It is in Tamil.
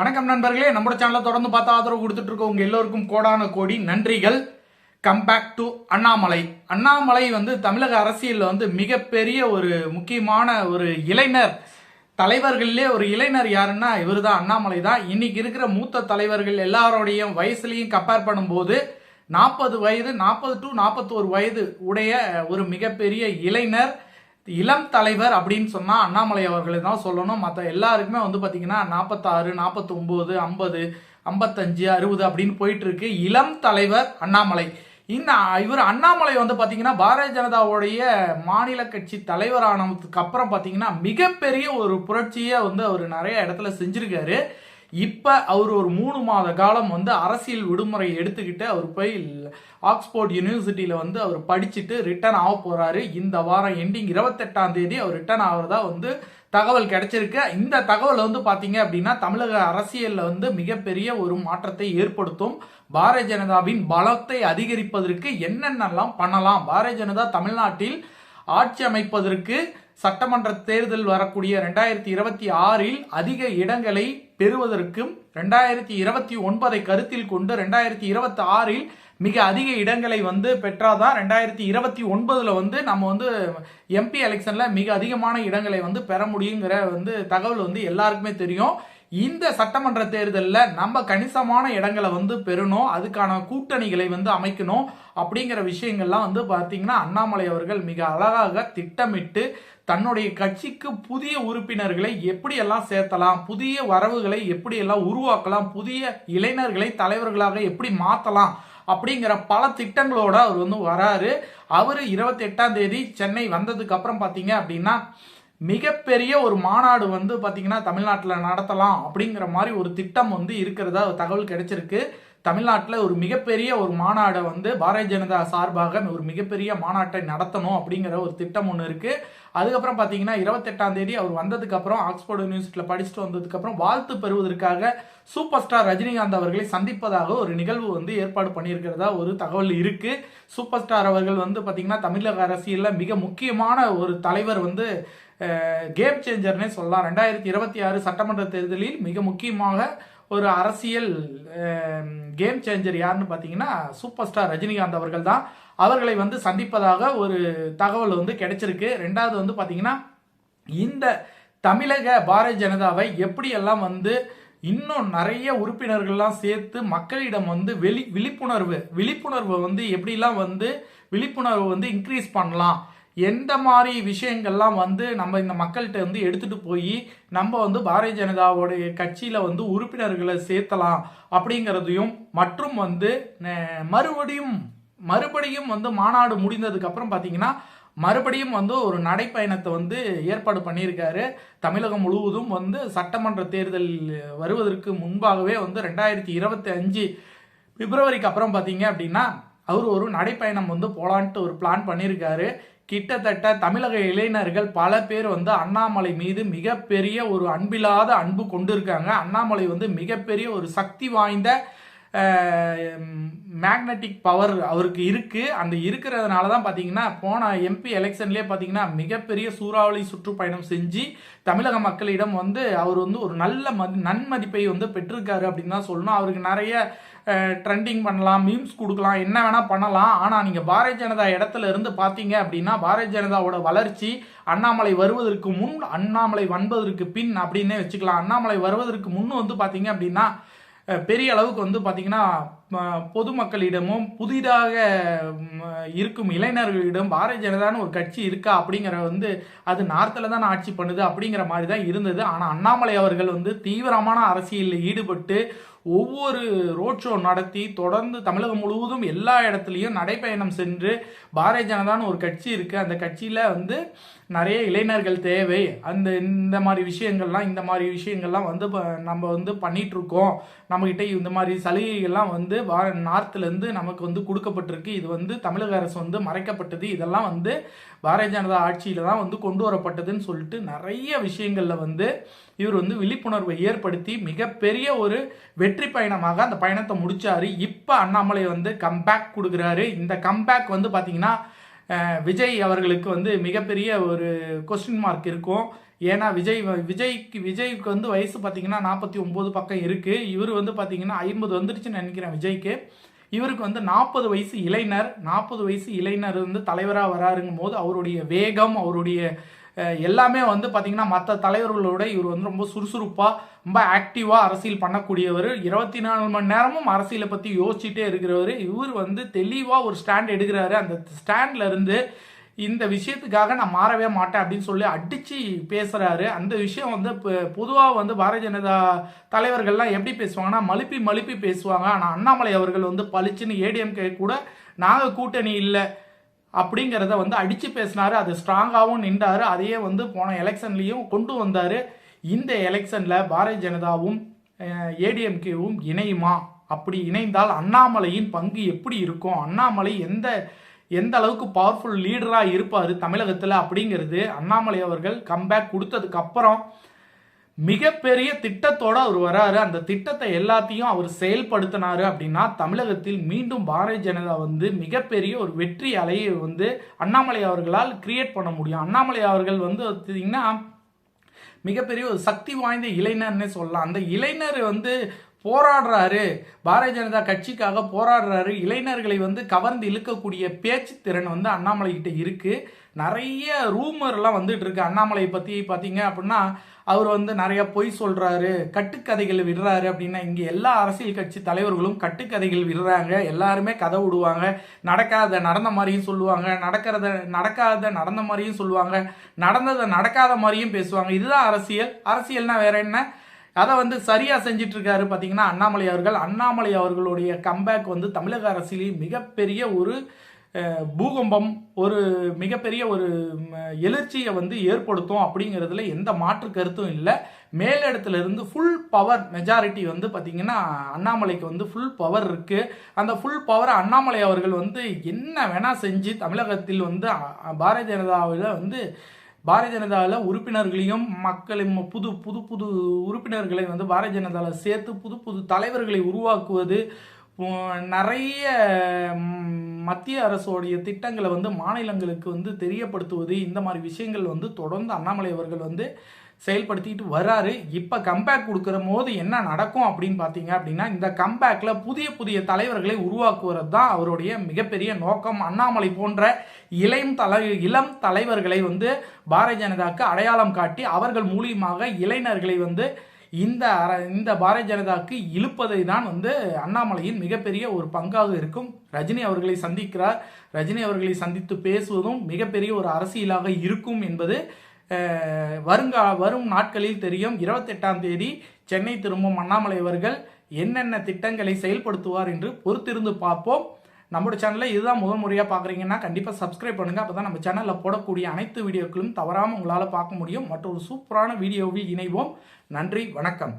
வணக்கம் நண்பர்களே நம்ம சேனலை தொடர்ந்து பார்த்து ஆதரவு கொடுத்துட்டு இருக்க உங்க எல்லோருக்கும் கோடான கோடி நன்றிகள். Come back to Annamalai. Annamalai வந்து தமிழக அரசியலில் வந்து மிகப்பெரிய ஒரு முக்கியமான ஒரு இளைஞர். தலைவர்கள்லே ஒரு இளைஞர் யாருன்னா இவர் தான் அண்ணாமலை தான். இன்னைக்கு இருக்கிற மூத்த தலைவர்கள் எல்லாரோடையும் வயசுலையும் கம்பேர் பண்ணும்போது நாற்பது வயது நாற்பது டு நாற்பத்தோரு வயது உடைய ஒரு மிகப்பெரிய இளைஞர். இளம் தலைவர் அப்படின்னு சொன்னால் அண்ணாமலை அவர்களை தான் சொல்லணும். மற்ற எல்லாருக்குமே வந்து பார்த்திங்கன்னா நாற்பத்தாறு நாற்பத்தொம்போது ஐம்பது ஐம்பத்தஞ்சு அறுபது அப்படின்னு போயிட்டுருக்கு இளம் தலைவர் அண்ணாமலை. இந்த இவர் அண்ணாமலை வந்து பார்த்திங்கன்னா பாரதிய ஜனதாவுடைய மாநில கட்சி தலைவரானதுக்கு அப்புறம் பாத்தீங்கன்னா மிகப்பெரிய ஒரு புரட்சியை வந்து அவர் நிறைய இடத்துல செஞ்சுருக்காரு. இப்ப அவர் ஒரு மூணு மாத காலம் வந்து அரசியல் விடுமுறை எடுத்துக்கிட்டு அவர் போய் ஆக்ஸ்போர்ட் யூனிவர்சிட்டியில வந்து அவர் படிச்சுட்டு ரிட்டர்ன் ஆக போறாரு. இந்த வாரம் எண்டிங் இருபத்தெட்டாம் தேதி அவர் ரிட்டர்ன் ஆகிறதா வந்து தகவல் கிடைச்சிருக்கு. இந்த தகவல் வந்து பாத்தீங்க அப்படின்னா தமிழக அரசியல்ல வந்து மிகப்பெரிய ஒரு மாற்றத்தை ஏற்படுத்தும். பாரதிய ஜனதாவின் பலத்தை அதிகரிப்பதற்கு என்னென்னலாம் பண்ணலாம்? பாரதிய ஜனதா தமிழ்நாட்டில் ஆட்சி அமைப்பதற்கு சட்டமன்ற தேர்தல் வரக்கூடிய ரெண்டாயிரத்தி இருபத்தி ஆறில் அதிக இடங்களை பெறுவதற்கும் ரெண்டாயிரத்தி இருபத்தி ஒன்பதை கருத்தில் கொண்டு ரெண்டாயிரத்தி இருபத்தி ஆறில் மிக அதிக இடங்களை வந்து பெற்றாதான் ரெண்டாயிரத்தி இருபத்தி ஒன்பதுல வந்து நம்ம வந்து எம்பி எலெக்ஷன்ல மிக அதிகமான இடங்களை வந்து பெற முடியுங்கிற வந்து தகவல் வந்து எல்லாருக்குமே தெரியும். இந்த சட்டமன்ற தேர்தலில் நம்ம கணிசமான இடங்களை வந்து பெறணும் அதுக்கான கூட்டணிகளை வந்து அமைக்கணும் அப்படிங்கிற விஷயங்கள்லாம் வந்து பார்த்தீங்கன்னா அண்ணாமலை அவர்கள் மிக அழகாக திட்டமிட்டு தன்னுடைய கட்சிக்கு புதிய உறுப்பினர்களை எப்படியெல்லாம் சேர்த்தலாம் புதிய வரவுகளை எப்படியெல்லாம் உருவாக்கலாம் புதிய இளைஞர்களை தலைவர்களாக எப்படி மாற்றலாம் அப்படிங்கிற பல திட்டங்களோட அவர் வந்து வராரு. அவர் இருபத்தி எட்டாம் தேதி சென்னை வந்ததுக்கு அப்புறம் பார்த்தீங்க அப்படின்னா மிகப்பெரிய ஒரு மாநாடு வந்து பார்த்தீங்கன்னா தமிழ்நாட்டில் நடத்தலாம் அப்படிங்கிற மாதிரி ஒரு திட்டம் வந்து இருக்கிறதா தகவல் கிடைச்சிருக்கு. தமிழ்நாட்டில் ஒரு மிகப்பெரிய ஒரு மாநாடை வந்து பாரதிய ஜனதா சார்பாக ஒரு மிகப்பெரிய மாநாட்டை நடத்தணும் அப்படிங்கிற ஒரு திட்டம் ஒன்று இருக்குது அதுக்கப்புறம் பார்த்தீங்கன்னா இருபத்தெட்டாம் தேதி அவர் வந்ததுக்கப்புறம் ஆக்ஸ்போர்ட் யூனிவர்சிட்டியில் படிச்சுட்டு வந்ததுக்கப்புறம் வாழ்த்து பெறுவதற்காக சூப்பர் ஸ்டார் ரஜினிகாந்த் அவர்களை சந்திப்பதாக ஒரு நிகழ்வு வந்து ஏற்பாடு பண்ணியிருக்கிறதா ஒரு தகவல் இருக்கு. சூப்பர் ஸ்டார் அவர்கள் வந்து பார்த்தீங்கன்னா தமிழக அரசியலில் மிக முக்கியமான ஒரு தலைவர் வந்து கேம் சேஞ்சர்னே சொல்லலாம். ரெண்டாயிரத்தி இருபத்தி ஆறு சட்டமன்ற தேர்தலில் மிக முக்கியமாக ஒரு அரசியல் கேம் சேஞ்சர் யாருன்னு பார்த்தீங்கன்னா சூப்பர் ஸ்டார் ரஜினிகாந்த் அவர்கள் தான். அவர்களை வந்து சந்திப்பதாக ஒரு தகவல் வந்து கிடைச்சிருக்கு. ரெண்டாவது வந்து பார்த்தீங்கன்னா இந்த தமிழக பாரதிய ஜனதாவை எப்படியெல்லாம் வந்து இன்னும் நிறைய உறுப்பினர்கள்லாம் சேர்த்து மக்களிடம் வந்து வெளி விழிப்புணர்வு விழிப்புணர்வு வந்து எப்படிலாம் வந்து விழிப்புணர்வு வந்து இன்க்ரீஸ் பண்ணலாம் எந்த மாதிரி விஷயங்கள்லாம் வந்து நம்ம இந்த மக்கள்கிட்ட வந்து எடுத்துட்டு போய் நம்ம வந்து பாரதிய ஜனதாவோடைய கட்சியில வந்து உறுப்பினர்களை சேர்த்தலாம் அப்படிங்கிறதையும் மற்றும் வந்து மறுபடியும் மறுபடியும் வந்து மாநாடு முடிந்ததுக்கு அப்புறம் பார்த்தீங்கன்னா மறுபடியும் வந்து ஒரு நடைப்பயணத்தை வந்து ஏற்பாடு பண்ணியிருக்காரு. தமிழகம் முழுவதும் வந்து சட்டமன்ற தேர்தல் வருவதற்கு முன்பாகவே வந்து ரெண்டாயிரத்தி இருபத்தி அஞ்சு பிப்ரவரிக்கு அப்புறம் பார்த்தீங்க அப்படின்னா அவர் ஒரு நடைப்பயணம் வந்து போலான்ட்டு ஒரு பிளான் பண்ணியிருக்காரு. கிட்டத்தட்ட தமிழக இளைஞர்கள் பல பேர் வந்து அண்ணாமலை மீது மிகப்பெரிய ஒரு அன்பில்லாத அன்பு கொண்டிருக்காங்க. அண்ணாமலை வந்து மிகப்பெரிய ஒரு சக்தி வாய்ந்த மேக்னட்டிக் பவர் அவருக்கு இருக்கு. அந்த இருக்கிறதுனால தான் பார்த்தீங்கன்னா போன எம்பி எலெக்ஷன்லேயே பார்த்தீங்கன்னா மிகப்பெரிய சூறாவளி சுற்றுப்பயணம் செஞ்சு தமிழக மக்களிடம் வந்து அவர் வந்து ஒரு நல்ல மதி நன்மதிப்பை வந்து பெற்றிருக்காரு அப்படின்னு தான் சொல்லணும். அவருக்கு நிறைய ட்ரெண்டிங் பண்ணலாம் மீம்ஸ் கொடுக்கலாம் என்ன வேணால் பண்ணலாம். ஆனால் நீங்கள் பாரதிய ஜனதா இடத்துல இருந்து பார்த்தீங்க அப்படின்னா பாரதிய ஜனதாவோட வளர்ச்சி அண்ணாமலை வருவதற்கு முன் அண்ணாமலை வன்பதற்கு பின் அப்படின்னே வச்சுக்கலாம். அண்ணாமலை வருவதற்கு முன் வந்து பார்த்தீங்க அப்படின்னா பெரிய அளவுக்கு வந்து பார்த்தீங்கன்னா பொதுமக்களிடமும் புதிதாக இருக்கும் இளைஞர்களிடம் பாரதிய ஜனதான்னு ஒரு கட்சி இருக்கா அப்படிங்கிற வந்து அது நார்த்தில் தான் ஆட்சி பண்ணுது அப்படிங்கிற மாதிரி தான் இருந்தது. ஆனால் அண்ணாமலை அவர்கள் வந்து தீவிரமான அரசியலில் ஈடுபட்டு ஒவ்வொரு ரோட் ஷோ நடத்தி தொடர்ந்து தமிழகம் முழுவதும் எல்லா இடத்துலையும் நடைப்பயணம் சென்று பாரதிய ஜனதான்னு ஒரு கட்சி இருக்குது அந்த கட்சியில் வந்து நிறைய இளைஞர்கள் தேவை. அந்த இந்த மாதிரி விஷயங்கள்லாம் இந்த மாதிரி விஷயங்கள்லாம் வந்து நம்ம வந்து பண்ணிகிட்ருக்கோம் நம்மக்கிட்ட இந்த மாதிரி சலுகைகள்லாம் வந்து நார்த்லேருந்து நமக்கு வந்து கொடுக்கப்பட்டிருக்கு. இது வந்து தமிழக அரசு வந்து மறைக்கப்பட்டது. இதெல்லாம் வந்து பாரதிய ஜனதா ஆட்சியில் தான் வந்து கொண்டு வரப்பட்டதுன்னு சொல்லிட்டு நிறைய விஷயங்களில் வந்து இவர் வந்து விழிப்புணர்வை ஏற்படுத்தி மிகப்பெரிய ஒரு வெற்றி வெற்றி பயணமாக அந்த பயணத்தை முடித்தார் இப்போ அண்ணாமலை வந்து கம்பேக் கொடுக்குறாரு. இந்த கம்பேக் வந்து பார்த்தீங்கன்னா விஜய் அவர்களுக்கு வந்து மிகப்பெரிய ஒரு கொஸ்டின் மார்க் இருக்கும். ஏன்னா விஜய் விஜய்க்கு விஜய்க்கு வந்து வயசு பார்த்தீங்கன்னா நாற்பத்தி ஒம்பது பக்கம் இருக்குது இவர் வந்து பார்த்தீங்கன்னா ஐம்பது வந்துருச்சுன்னு நினைக்கிறேன் விஜய்க்கு. இவருக்கு வந்து நாற்பது வயசு இளைஞர். நாற்பது வயசு இளைஞர் வந்து தலைவராக வராருங்கும் போது அவருடைய வேகம் அவருடைய எல்லாமே வந்து பார்த்தீங்கன்னா மற்ற தலைவர்களோட இவர் வந்து ரொம்ப சுறுசுறுப்பாக ரொம்ப ஆக்டிவாக அரசியல் பண்ணக்கூடியவர். இருபத்தி நாலு மணி நேரமும் அரசியலை பற்றி யோசிச்சுட்டே இருக்கிறவர். இவர் வந்து தெளிவாக ஒரு ஸ்டாண்ட் எடுக்கிறாரு. அந்த ஸ்டாண்ட்லேருந்து இந்த விஷயத்துக்காக நான் மாறவே மாட்டேன் அப்படின்னு சொல்லி அடிச்சு பேசுகிறாரு அந்த விஷயம் வந்து பொதுவாக வந்து பாரதிய ஜனதா தலைவர்கள்லாம் எப்படி பேசுவாங்கன்னா மலுப்பி மலுப்பி பேசுவாங்க. ஆனால் அண்ணாமலை அவர்கள் வந்து பளிச்சுன்னு ஏடிஎம்கே கூட நாங்கள் கூட்டணி இல்லை. அப்படிங்கிறத வந்து அடித்து பேசினார். அது ஸ்ட்ராங்காகவும் நின்றாரு. அதையே வந்து போன எலெக்ஷன்லேயும் கொண்டு வந்தார். இந்த எலெக்ஷனில் பாரதிய ஜனதாவும் ஏடிஎம்கேவும் இணையுமா? அப்படி இணைந்தால் அண்ணாமலையின் பங்கு எப்படி இருக்கும்? அண்ணாமலை எந்த எந்த அளவுக்கு பவர்ஃபுல் லீடராக இருப்பார் தமிழகத்தில் அப்படிங்கிறது அண்ணாமலை அவர்கள் கம்பேக் கொடுத்ததுக்கு அப்புறம் மிகப்பெரிய திட்டத்தோட அவர் வராரு. அந்த திட்டத்தை எல்லாத்தையும் அவர் செயல்படுத்தினாரு அப்படின்னா தமிழகத்தில் மீண்டும் பாரதிய ஜனதா வந்து மிகப்பெரிய ஒரு வெற்றி அலையை வந்து அண்ணாமலை அவர்களால் கிரியேட் பண்ண முடியும். அண்ணாமலை அவர்கள் வந்து பார்த்தீங்கன்னா மிகப்பெரிய ஒரு சக்தி வாய்ந்த இளைஞர்னே சொல்லலாம். அந்த இளைஞர் வந்து போராடுறாரு. பாரதிய ஜனதா கட்சிக்காக போராடுறாரு. இளைஞர்களை வந்து கவர்ந்து இழுக்கக்கூடிய பேச்சு திறன் வந்து அண்ணாமலை கிட்ட இருக்கு. நிறைய ரூமர்லாம் வந்துட்டு இருக்கு. அண்ணாமலை பத்தி பாத்தீங்க அப்படின்னா அவர் வந்து நிறைய பொய் சொல்றாரு கட்டுக்கதைகள் விடுறாரு அப்படின்னா இங்க எல்லா அரசியல் கட்சி தலைவர்களும் கட்டுக்கதைகள் விடுறாங்க. எல்லாருமே கதை விடுவாங்க. நடக்காத நடந்த மாதிரியும் சொல்லுவாங்க. நடக்கிறத நடக்காத நடந்த மாதிரியும் சொல்லுவாங்க. நடந்ததை நடக்காத மாதிரியும் பேசுவாங்க. இதுதான் அரசியல். அரசியல்னா வேற என்ன? அதை வந்து சரியாக செஞ்சிட்டு இருக்காரு அண்ணாமலை அவர்கள். அண்ணாமலை அவர்களுடைய கம்பேக் வந்து தமிழக அரசியலில் மிகப்பெரிய ஒரு பூகம்பம் ஒரு மிகப்பெரிய ஒரு எழுச்சியை வந்து ஏற்படுத்தும் அப்படிங்கிறதுல எந்த மாற்று கருத்தும் இல்லை. மேலிடத்துல இருந்து ஃபுல் பவர் மெஜாரிட்டி வந்து பார்த்திங்கன்னா அண்ணாமலைக்கு வந்து ஃபுல் பவர் இருக்குது அந்த ஃபுல் பவரை அண்ணாமலை அவர்கள் வந்து என்ன வேணால் செஞ்சு தமிழகத்தில் வந்து பாரதிய ஜனதாவில் வந்து பாரதிய ஜனதாவில் உறுப்பினர்களையும் மக்களையும் புது புது புது உறுப்பினர்களை வந்து பாரதிய ஜனதாவில் சேர்த்து புது புது தலைவர்களை உருவாக்குவது நிறைய மத்திய அரசோடைய திட்டங்களை வந்து மாநிலங்களுக்கு வந்து தெரியப்படுத்துவது இந்த மாதிரி விஷயங்கள் வந்து தொடர்ந்து அண்ணாமலை அவர்கள் வந்து செயல்படுத்திட்டு வராரு. இப்போ கம்பேக் கொடுக்குற போது என்ன நடக்கும் அப்படின்னு பார்த்தீங்க அப்படின்னா இந்த கம்பேக்கில் புதிய புதிய தலைவர்களை உருவாக்குவது தான் அவருடைய மிகப்பெரிய நோக்கம். அண்ணாமலை போன்ற இளம் தலை இளம் தலைவர்களை வந்து பாரதிய ஜனதாக்கு அடையாளம் காட்டி அவர்கள் மூலியமாக இளைஞர்களை வந்து இந்த அர- இந்த பாரதிய ஜனதாக்கு இழுப்பதை தான் வந்து அண்ணாமலையின் மிகப்பெரிய ஒரு பங்காக இருக்கும். ரஜினி அவர்களை சந்திக்கிறார். ரஜினி அவர்களை சந்தித்து பேசுவதும் மிகப்பெரிய ஒரு அரசியலாக இருக்கும் என்பது வருங்கா வரும் நாட்களில் தெரியும். இருபத்தெட்டாம் தேதி சென்னை திரும்பும் அண்ணாமலை அவர்கள் என்னென்ன திட்டங்களை செயல்படுத்துவார் என்று பொறுத்திருந்து பார்ப்போம். நம்மளோட சேனலில் இதுதான் முதல் முறையாக பார்க்குறீங்கன்னா கண்டிப்பாக சப்ஸ்கிரைப் பண்ணுங்கள் அப்போ தான் நம்ம சேனலில் போடக்கூடிய அனைத்து வீடியோக்களும் தவறாமல் உங்களால் பார்க்க முடியும். மற்றொரு சூப்பரான வீடியோவில் இணைவோம். நன்றி வணக்கம்.